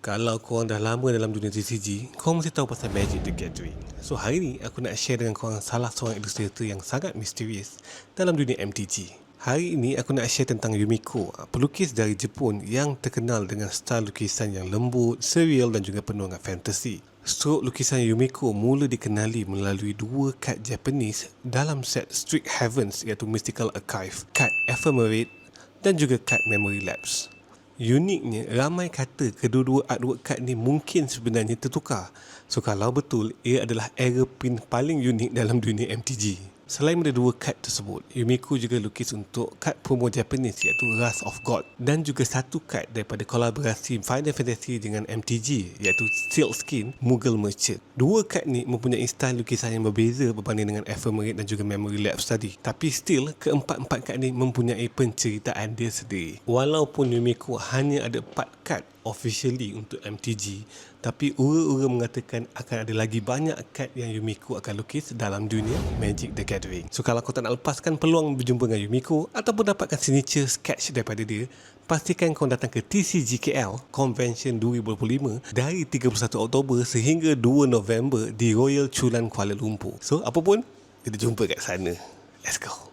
Kalau korang dah lama dalam dunia TCG, korang mesti tahu pasal Magic the Gathering. So hari ni aku nak share dengan korang salah seorang ilustrator yang sangat misterius dalam dunia MTG. Hari ini aku nak share tentang Yumiko, pelukis dari Jepun yang terkenal dengan style lukisan yang lembut, surreal dan juga penuh dengan fantasy. Strok lukisan Yumiko mula dikenali melalui dua kad Japanese dalam set Street Heavens iaitu Mystical Archive, kad Ephemerate dan juga kad Memory Lapse. Uniknya, ramai kata kedua-dua artwork card ni mungkin sebenarnya tertukar. So kalau betul, ia adalah era pin paling unik dalam dunia MTG. Selain dari dua kad tersebut, Yumiko juga lukis untuk kad promo Japanese iaitu Wrath of God dan juga satu kad daripada kolaborasi Final Fantasy dengan MTG iaitu Steel Skin Mughal Merchant. Dua kad ni mempunyai style lukisan yang berbeza berbanding dengan Ephemerate dan juga Memory Lapse tadi. Tapi still, keempat-empat kad ni mempunyai penceritaan dia sendiri. Walaupun Yumiko hanya ada 4 kad officially untuk MTG tapi ura-ura mengatakan akan ada lagi banyak kad yang Yumiko akan lukis dalam dunia Magic the Gathering. So kalau kau tak nak lepaskan peluang berjumpa dengan Yumiko ataupun dapatkan signature sketch daripada dia, pastikan kau datang ke TCGKL Convention 2025 dari 31 Oktober sehingga 2 November di Royal Chulan Kuala Lumpur. So apa pun, kita jumpa kat sana. Let's go.